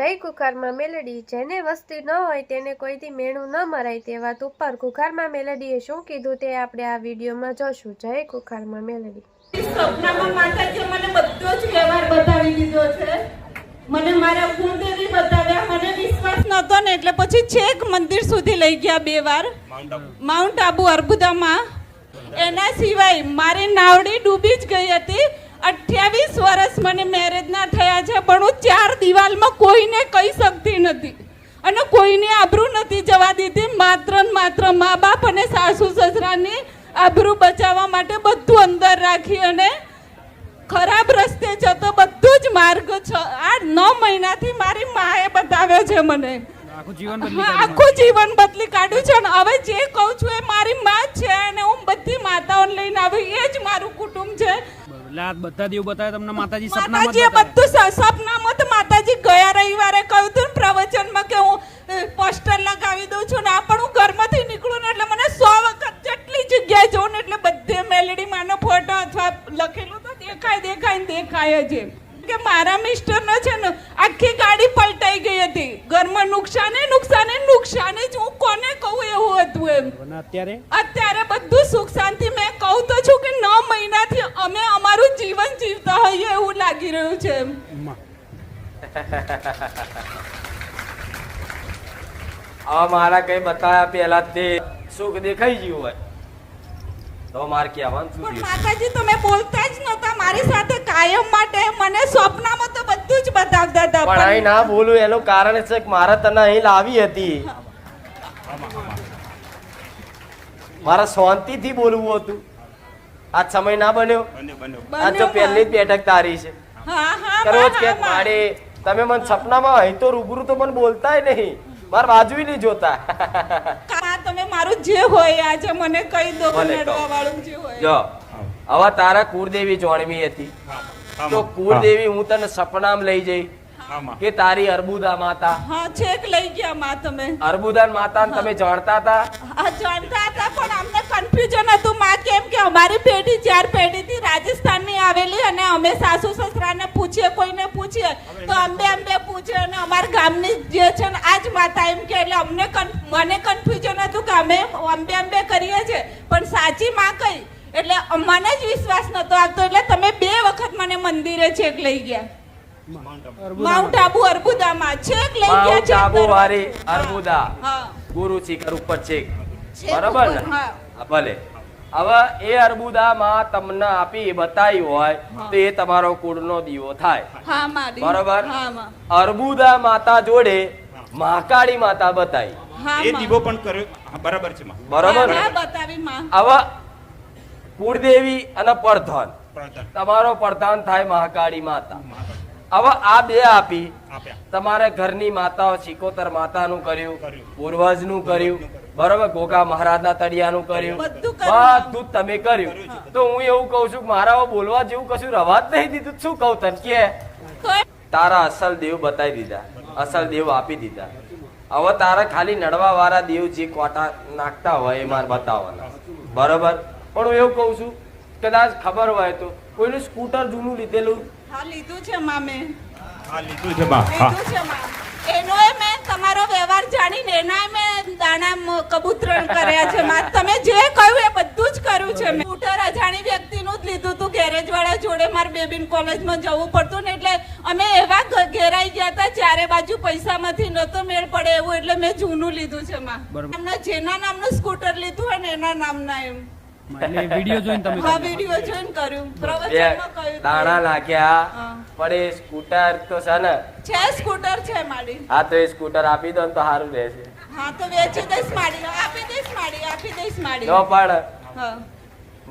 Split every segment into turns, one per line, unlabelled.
જય કુખારમાં મેલડી જેને વસ્તી ન હોય તેને કોઈથી મેણું ન મરાય તે વાત ઉપર કુખારમાં મેલડીએ શું કીધું તે આપણે આ વિડીયોમાં જોશું. જય કુખારમાં મેલડી.
સપનામાં માતાજીએ મને બધો જ વ્યવહાર બતાવી દીધો છે. મને મારા કુળદેવી બતાવ્યા મને વિશ્વાસ નહોતો ને એટલે પછી છેક મંદિર સુધી લઈ ગયા બે વાર. માઉન્ટ આબુ અર્બુદામાં. એના સિવાય મારી નાવડી ડૂબી જ ગઈ હતી. અઠ્યાવીસ વર્ષ મને મેરેજ ના થયા છે પણ હું ચાર કોઈને કહી શકતી નથી. અને કોઈને આબરૂ નથી જવા દીધી માત્ર ને માત્ર મા બાપ અને સાસુ સસરાની આબરૂ બચાવવા માટે બધું અંદર રાખી અને ખરાબ રસ્તે જતો બધું જ માર્ગ છ. આ નવ મહિનાથી મારી માએ બતાવ્યો છે મને.
આખું જીવન બદલી કાઢ્યું.
છે. અને હવે જે કહું છું એ મારી મા છે અને હું બધી માતાઓને લઈને આવી. એ જ મારું કુટુંબ છે.
બધા દેવ બતાવે તમને માતાજી સપનામાં.
બધું સપના સપનામાં ગયા રવિવારે કહ્યું હતું પ્રવચનમાં કે હું પોસ્ટર લગાવી દઉં છું ને આ પણ હું ઘરમાંથી નીકળું ને એટલે મને સો વખત જેટલી જગ્યાએ જોઉં ને એટલે બધે મેલેડી માનો ફોટો અથવા લખેલું તો દેખાય દેખાય ને દેખાય જ કે મારા મિસ્ટરનો છે ને આખી ગાડી પલટાઈ ગઈ હતી. ઘરમાં નુકસાને નુકસાને નુકસાને જ હું કોને કહું એવું હતું એમ.
અત્યારે?
અત્યારે બધું સુખ શાંતિ મેં કહું તો છું કે નવ મહિનાથી અમે અમારું જીવન જીવતા હોઈએ એવું લાગી રહ્યું છે એમ.
માં.
આ મારા કઈ બતાવ્યા પહેલા તે સુખ દેખાઈ ગયું હોય. તો મારે કહેવાનું શું
પણ માતાજી તમે બોલતા જ નહોતા. મારી સાથે કાયમ માટે મને સ્વપ્નમાં તો બધું જ બતાવતા હતા
પણ અહીં ના બોલું એનું કારણ છે કે મારે તને અહીં લાવી હતી. મારે શાંતિથી બોલવું હતું. આ સમય ના બન્યો. આ તો પહેલી જ બેઠક તારી છે.
હા હા
કરો કે. મારે તમે મને સપનામાં અહીં તો રૂબરૂ તો મને બોલતાય નહીં. માર બાજુ નહીં જોતા.
હા, તમે મારું જે હોય આજે મને કહી દો વાળું જે હોય.
જો હવે તારા કુળદેવી જોણવી હતી. તો કુળદેવી હું તને સપનામાં લઈ જઈ કે તારી અર્બુદા માતા.
હા છેક લઈ ગયા માં તમે.
અર્બુદા માતા તમે જાણતા હતા?
હા જાણતા હતા પણ અમને કન્ફ્યુઝન હતું માં કેમ કે અમારી પેઢી ચાર પેઢીથી રાજસ્થાનની આવેલી અને અમે સાસુ સસરાને પૂછીએ કોઈને પૂછીએ તો અંબે અંબે પૂછે અને અમારા ગામની જે છે ને આજ માતા એમ કે એટલે અમને મને કન્ફ્યુઝન હતું કે અમે અંબે અંબે કરીએ છીએ પણ સાચી માં કઈ? એટલે મને જ વિશ્વાસ નતો આવતો એટલે તમે બે વખત મને મંદિરે છેક લઈ ગયા. માઉન્ટ આબુ અર્બુદામાં છેક લઈ ગયા
માઉન્ટ આબુ
વારી
અર્બુદા.
હા.
ગુરુ શિખર ઉપર છે
છેક
બરાબર ને? ભલે. હવે એ અર્બુદામાં તમને આપી બતાવી હોય તો એ તમારો કુળનો દીવો થાય.
હા
બરોબર? અર્બુદા માતા જોડે મહાકાળી માતા બતાવી
એ દીવો પણ કર્યો. બરાબર છે
બરાબર હવે કુળદેવી અને પ્રધાન. તમારો પ્રધાન થાય મહાકાળી માતા. હવે આ બે આપી
આપ્યા.
તમારે ઘરની માતાઓ ચિકોતર માતાનું કર્યું. પૂર્વજનું કર્યું બરોબર? ગોગા મહારાજના તળિયાનું કર્યું.
બધું
તમે કર્યું. તો હું એવું કહું છું કે મારા બોલવા જેવું કશું રવા જ નહીં દીધું. શું કહું તન? કે તારા અસલ દેવ બતાવી દીધા. અસલ દેવ આપી દીધા. હવે તારા ખાલી નડવા વાળા દેવ જે કોટા નાખતા હોય એ મારે બતાવવાના. બરોબર? પણ હું એવું કહું છું કદાચ ખબર હોય તો કોઈનું સ્કૂટર જૂનું લીધેલું
હા લીધું છે માં મેં.
હા લીધું છે માં
લીધું છે માં. તમારો વ્યવહાર જાણીને એનાય મેં દાણા કબૂતરણ કર્યા છે માં. તમે જે કહ્યું એ બધું જ કર્યું છે મેં. સ્કૂટર અજાણી વ્યક્તિનું જ લીધું હતું ગેરેજ વાળા જોડે મારે બેબીન કોલેજમાં જવું પડતું ને એટલે અમે એવા ઘેરાઈ ગયા હતા ચારે બાજુ પૈસામાંથી નતો મેળ પડે એવું એટલે મેં જૂનું લીધું છે માં.
બરોબર.
એમના જેના નામનું સ્કૂટર લીધું હોય ને એના નામના એમ.
એટલે વીડિયો જોઈને તમે
હા
કર્યું.
જોઈને કર્યું. પ્રવચનમાં કહ્યું
દાણા નાખ્યા પણ એ સ્કૂટર તો છે ને.
છે સ્કૂટર છે મારી.
હા તો એ સ્કૂટર આપી દો ને તો સારું રહેશે.
હા તો વેચી દઈશ માડી આપી દઈશ માડી આપી દઈશ માડી
તો પણ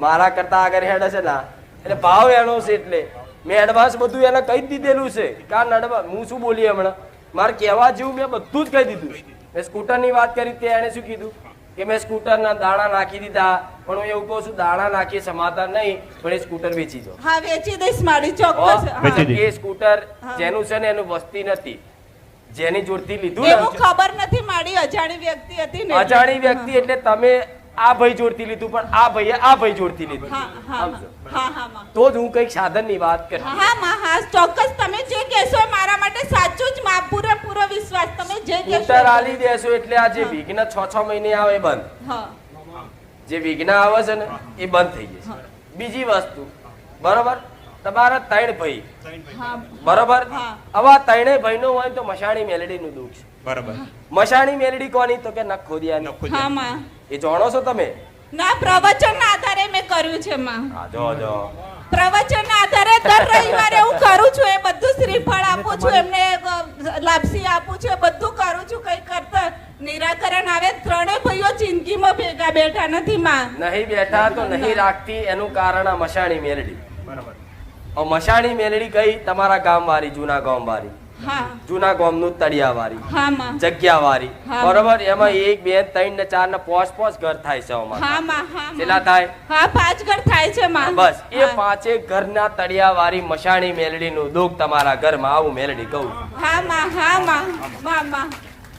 મારા કરતા આગળ હેડ છે ના એટલે ભાવ એનો છે એટલે. મેં એડવાન્સ બધું એને કહી દીધેલું છે. કા નડવા હું શું બોલી હમણાં? મારે કહેવા જેવું મેં બધું જ કહી દીધું. મેં સ્કૂટરની વાત કરી તે એણે શું કીધું? કે મેં સ્કૂટરના દાણા નાખી દીધા. પણ હું એવું કહું છું દાણા નાખી સમાધાન નહીં પણ એ સ્કૂટર વેચી દો.
હા વેચી દઈશ મારી ચોક્કસ.
એ સ્કૂટર જેનું છે ને એનું વસ્તી નથી. જેની જોડથી લીધું
એવું
ને
ખબર નથી મારી અજાણી વ્યક્તિ હતી ને.
અજાણી વ્યક્તિ એટલે તમે આ ભાઈ જોડતી લીધું પણ આ ભાઈએ આ ભાઈ જોડતી લીધું.
હા હા
સમજો.
હા હા માં
તો જ હું કંઈક સાધનની વાત કરી.
હા માં હા ચોક્કસ. તમે જે કહેશો મારા માટે સાચું જ માં પૂરેપૂરું
સ્કૂટર આલી દેશો એટલે આ જે વિઘ્ન છ છ મહિને આવે બંધ.
હા.
જે વિઘ્ન આવે છે ને એ બંધ થઈ જશે. બીજી વસ્તુ બરોબર? તમારા ત્રણ ભાઈ. બરોબર? આવા ત્રણેય ભાઈ નું હોય તો મશાણી મેલડી નું દુઃખ છે.
બરોબર.
મશાણી મેલડી કોની? તો કે નખ ખોદિયાની.
નખો
હા
જાય.
માં.
એ જાણો છો તમે?
ના પ્રવચન ના આધારે મેં કર્યું છે માં.
જો જો.
પ્રવચન ના આધારે દર રવિવારે હું કરું છું એ બધું શ્રીફળ આપું છું એમને લાપસી આપું છું એ બધું કરું છું કઈ કરતા નિરાકરણ આવે ત્રણે ભાઈઓ જિંદગીમાં ભેગા બેઠા નથી માં.
નહીં બેઠા તો નહીં રાખતી એનું કારણ આ મશાણી મેલડી
બરાબર.
મશાણી મેલડી કઈ? તમારા ગામ વાળી જૂના ગામ વાળી
હા.
જૂના ગામનું તળિયા વાળી
હા માં.
જગ્યા વાળી. બરોબર? એમાં એક બે ત્રણ ને ચાર ને પાંચ પાંચ ઘર થાય છે અમારે
હા માં હા
કેટલા થાય?
હા પાંચ ઘર થાય છે માં.
બસ. એ
પાંચે
ઘર ઘરના તળિયા વાળી મશાણી મેલડી નું દુઃખ તમારા ઘરમાં આવું મેલડી કહું
હા માં. હા માં. માં માં.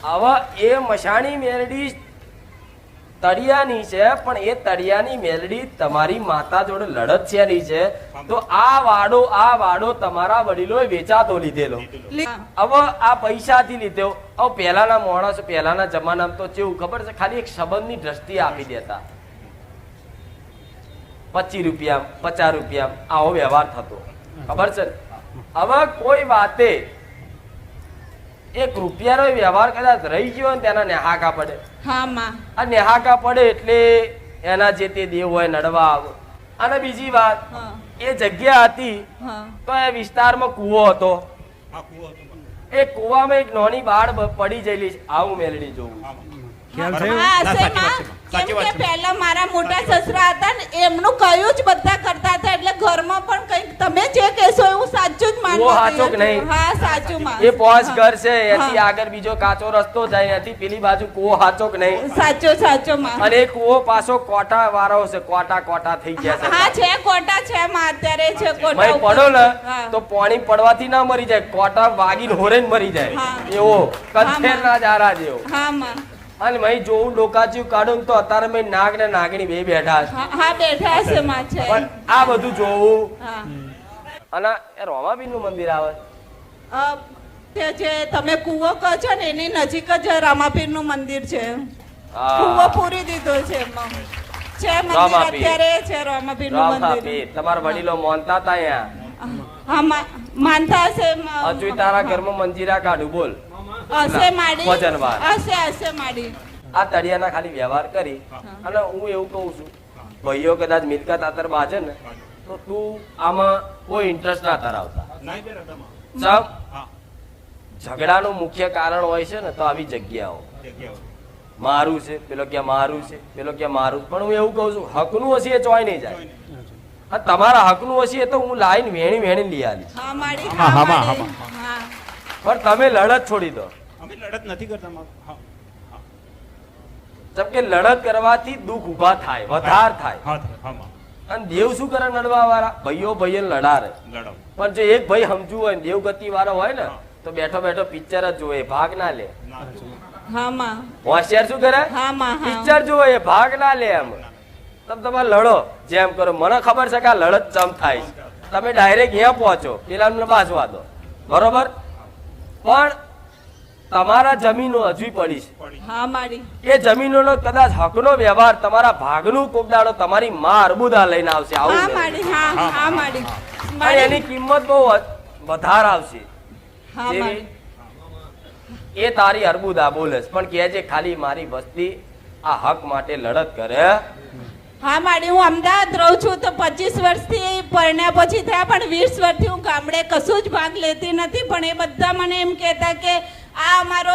હવે એ મશાણી મેલડી તળિયાની છે પણ એ તળિયાની મેલડી તમારી માતા જોડે લડત છેની છે. તો આ વાડો આ વાડો તમારા વડીલો વેચાતો લીધેલો. હવે આ પૈસાથી લીધો. હવે પહેલાના માણસ પહેલાના જમાનામાં તો કેવું ખબર છે? ખાલી એક સંબંધની દ્રષ્ટિ આપી દેતા. પચીસ રૂપિયા પચાસ રૂપિયા આવો વ્યવહાર થતો. ખબર છે? હવે કોઈ વાતે એક રૂપિયાનો વ્યવહાર કદાચ રહી ગયો ને તેના નેહાકા પડે
હા માં
આ નેહાકા પડે એટલે એના જે તે દેવ હોય નડવા આવે અને બીજી વાત એ જગ્યા હતી તો એ વિસ્તારમાં કૂવો હતો
આ કૂવો હતો પણ.
એ કૂવામાં એક નાની બાળ પડી જયેલી છે. આવું મેલડી જોવું.
ખ્યાલ
બરાબર.
થયો?
હા
ના,
હશે
સાચી
વાતમાં.
છે. સાચી વાત છે.
પહેલા મારા મોટા સસરા હતા ને એમનું કયું જ બધા કરતા હતા એટલે ઘરમાં પણ કંઈક તમે જે કહેશો સાચું જ
કે નહીં?
હા સાચું માં
એ પોસ ઘર છે એથી આગળ બીજો કાચો રસ્તો જાય એથી પેલી બાજુ કૂવો હાચો કે નહીં
સાચો સાચો માં
અને કૂવો પાછો કોટા વાળો છે કોટા કોટા થઈ ગયા
હા
છે
કોટા છે માં અત્યારે છે કોટા
પડો ને તો પાણી પડવાથી ના મરી જાય કોટા વાગીને હોરે મરી જાય એવો
માં.
ના જારા જેવો
હા માં
અને મય જોવું ડોકાચ્યું કાઢું તો અત્યારે મેં નાગ ને નાગણી બે બેઠા છે.
હા બેઠા છે.
માછે પણ આ બધું જોવું અને એ રોમાબીનનું મંદિર આવે.
જે તમે કુવો કહો છો ને એની નજીક જ રામાપીરનું મંદિર છે. કુવો પૂરી દીધો છે એમાં. છે મંદિર
રામાપીર.
અત્યારે છે રામાપીરનું મંદિર.
તમારા વડીલો માનતા તા અહીંયા?
હા માનતા હશે
હજુ તારા ઘરમાં મંજીરા કાઢું બોલ.
હશે માડી
વજનવાર.
હશે હશે માડી
આ તળિયાના ખાલી વ્યવહાર કરી અને હું એવું કહું છું ભાઈઓ કદાચ મિલકત આતર બાજે ને તો તું આમાં કોઈ ઇન્ટરેસ્ટ ના ધરાવતા. ઝઘડાનું મુખ્ય કારણ હોય છે ને તો આવી જગ્યાઓ.
જગ્યાઓ.
મારું છે પેલો ક્યાં મારું છે પેલો ક્યાં મારું. પણ હું એવું કહું છું હકનું હશે એ ચોય નહીં જાય. તમારા હકનું હશે એ તો હું લાઈન વેણી વેણી લઈ આવીશ.
હા માડી
હા,
હા
હા,
માડી
હા,
હા.
પણ તમે લડત છોડી દો.
અમે લડત નથી કરતા માં. હા,
જેમ કે લડત કરવાથી દુઃખ ઊભા થાય વધાર થાય.
હા, હા,
અને દેવ શું કરે લડવા વાળા ભાઈઓ ભાઈઓ લડારે. પણ જો એક ભાઈ સમજુ હોય દેવ ગતિ વાળો હોય ને તો બેઠો બેઠો પિક્ચર જ જોવે ભાગ ના લે. હોશિયાર શું કરે?
હા માં હા.
પિક્ચર જોવે એ ભાગ ના લે એમ. તમે તમે લડો જેમ કરો. મને ખબર છે કે આ લડત ચમ થાય તમે ડાયરેક્ટ અહીંયા પહોંચો. પેલા બાજવા દો. બરોબર? પણ તમારા જમીનો હજુ પડી છે.
હા માડી
એ જમીનોનો કદાચ હકનો વ્યવહાર તમારા ભાગનું કોક દાડો તમારી માં અર્બુદા લઈને આવશે આવું
હા
છે.
માડી હા હા માડી
અને
માડી
એની કિંમત બહુ વધારે આવશે.
હા
જેવી
માડી
એ તારી અર્બુદા બોલે પણ કે છે ખાલી મારી વસ્તી આ હક માટે લડત કરે.
હા માડી હું અમદાવાદ રહું છું તો પચીસ વર્ષથી પરણ્યા પછી થયા પણ વીસ વર્ષથી હું ગામડે કશું જ ભાગ લેતી નથી. પણ એ બધા મને એમ કહેતા કે આ અમારો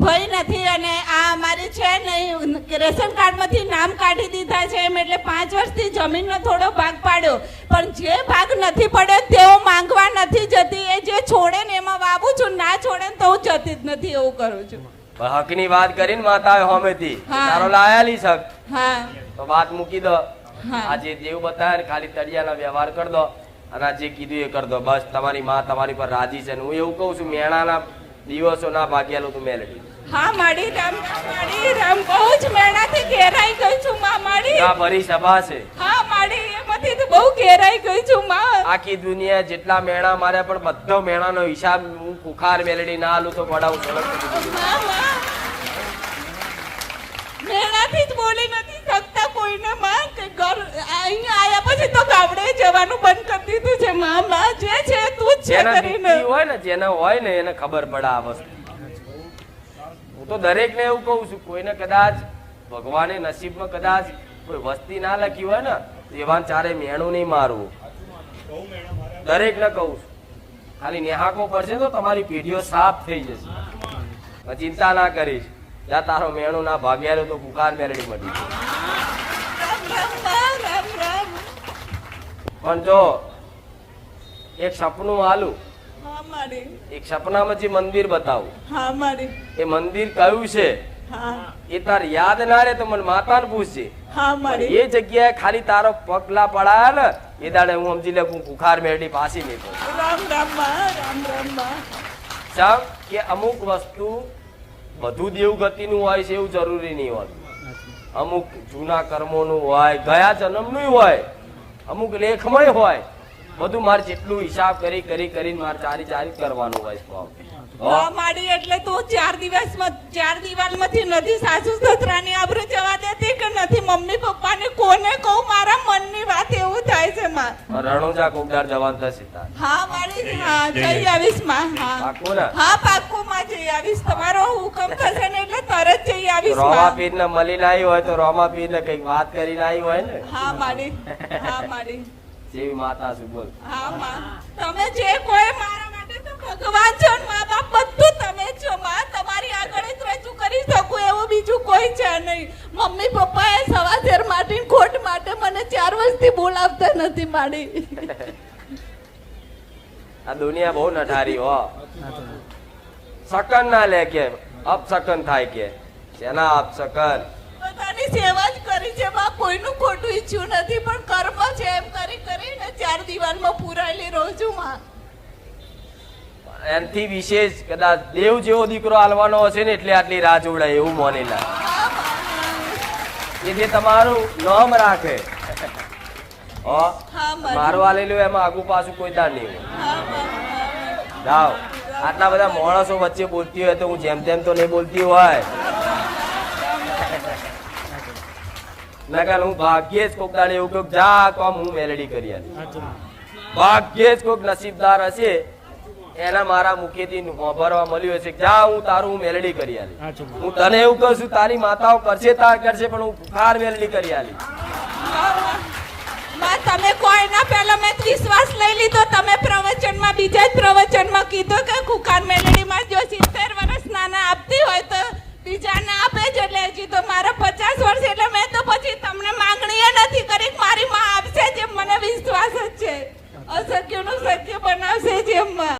ભય નથી અને આ અમારી છે નહીં રેશન કાર્ડમાંથી નામ કાઢી દીધા છે એમ એટલે પાંચ વર્ષથી જમીનનો થોડો ભાગ પાડ્યો. પણ જે ભાગ નથી પડ્યો તેઓ માંગવા નથી જતી. એ જે છોડે ને એમાં વાવું છું ના છોડે ને તો હું જતી જ નથી એવું કરું છું.
હકની વાત કરીને માતા હોમેથી. તારો લાયાલી શક.
હા.
તો વાત મૂકી દો. આજે દેવ બતાવે ખાલી તળિયાના વ્યવહાર કરી દો. અને જે કીધું એ કરી દો. બસ તમારી માં તમારી પર રાજી છે ને હું એવું કહું છું મેણાના દિવસો ના ભાગ્યાલું તું મેલડી
હા માડી રામ રામ માડી રામ બહુ જ મેળાથી ઘેરાઈ ગઈ છું માં માડી.
આ ભરી સભા છે.
હા માડી એમાંથી તો બહુ ઘેરાઈ ગઈ છું માં.
આખી દુનિયા જેટલા મેણા મારે પણ બધો મેણાનો હિસાબ હું કુખાર મેલડી ના આલું તો પડાવું સળગમાં,
માં. જ બોલી નથી કોઈને માં કે ઘર અહીંયા આયા પછી તો ગામડે જવાનું બંધ કરી દીધું છે. માં માં જે છે તું જ છે કરીને.
હોય ને જેના હોય ને એને ખબર પડે આ વસ્તુ. હું તો દરેક ને એવું કહું છું કોઈને કદાચ ભગવાને નસીબમાં કદાચ કોઈ વસ્તી ના લખી હોય ને એવા ચારે મેણું નહીં મારવું. દરેક ને કહું છું. ખાલી નેહાકો પડશે તો તમારી પેઢીઓ સાફ થઈ જશે. ચિંતા ના કરીશ. જ્યાં તારો મેણું ના ભાગ્યા તો કુકાર મેરડી મળી
રામ રામમાં, રામ રામ
પણ જો એક સપનું આલું
હા મારી.
એક સપનામાં જે મંદિર બતાવું
હા મારી.
એ મંદિર કયું છે?
હા.
એ તાર યાદ ના રે તો મને માતાને પૂછજે.
હા મારી.
એ જગ્યાએ ખાલી તારો પગલા પડાય ને એ દાડે હું સમજી લે હું કુખાર મેરડી પાછી નહીં પડું
રામ રામ રામ
રામમાં. કે અમુક વસ્તુ બધું દેવગતિનું હોય છે એવું જરૂરી નહીં હોતું અમુક જૂના કર્મોનું હોય ગયા જન્મનું હોય અમુક લેખમય હોય. બધું મારે જેટલું હિસાબ કરી કરી કરીને મારે ચારી ચારી કરવાનું હોય. હો?
એટલે તું ચાર દિવસમાં ચાર દિવાલમાંથી નથી સાસુ સસરાની આબરૂ જવા દેતી કે નથી? મમ્મી પપ્પાને કોને કહું? મારા મનની વાત એવું થાય છે માં.
રણુજા કોકદાર જવાન થશે
હા મારી હા જઈ આવીશમાં હા.
પાક્કું ને?
હા પાક્કું માં જઈ આવીશ. તમારો હુકમ થશે ને એટલે તરત જઈ આવીશ
રોમા પીર ને મળીને આવી હોય તો રોમા પીર ને કંઈક વાત કરીને આવી હોય ને?
હા મારી. હા મારી.
જેવી માતા છું બોલ.
તમે જે કોઈ મારા માટે તો ભગવાન છો મા બાપ બધું તમે છો માં. તમારી આગળ જ રજૂ કરી શકું એવું બીજું કોઈ છે નહીં. મમ્મી પપ્પાએ સવા શેર માટે ખોટ માટે મને ચાર વર્ષથી બોલાવતા નથી માડી.
આ દુનિયા બહુ નઠારી હો. સકન ના લે કે અપસકન થાય કે. જેના અપસકન?
બધાની સેવા જ કરી છે માં કોઈનું ખોટું ઈચ્છ્યું નથી પણ કર્મ છે એમ કરી કરીને ચાર દિવાલમાં પુરાયેલી રહું છું માં
એનથી વિશેષ કદાચ દેવ જેવો દીકરો આલવાનો હશે ને એટલે આટલી રાહ જોડાય એવું મોનેલા કે જે તમારું નામ રાખે.
મારી.
આલેલું એમાં આગુ પાછું કોઈ તાર નહીં. જાઓ. આટલા બધા માણસો વચ્ચે બોલતી હોય તો હું જેમ તેમ તો નહીં બોલતી હોય. નકર હું ભાગ્યે જ કોક દાડે એવું કહું જા કોમ હું મેલેડી કરી આલી ભાગ્યે જ કોક નસીબદાર હશે એના મારા મુખેથી વાપરવા મળ્યું હશે કે જા હું તારું હું મેલેડી કરી આલી હું તને એવું કહું છું તારી માતાઓ કરશે તાર કરશે પણ હું ફાર મેલેડી કરી આલી
તમે કોઈના પહેલા મેં વિશ્વાસ લઈ લીધો તમે પ્રવચનમાં બીજા જ પ્રવચનમાં કીધું કે કુકાર મેલડીમાં જો સિત્તેર વર્ષ નાના આપતી હોય તો બીજા બીજાને આપે છે એટલે હજી તો મારા પચાસ વર્ષ એટલે મેં તો પછી તમને માંગણી નથી કરી મારી માં આપશે જે મને વિશ્વાસ જ છે. અસત્યનું સત્ય બનાવશે જેમ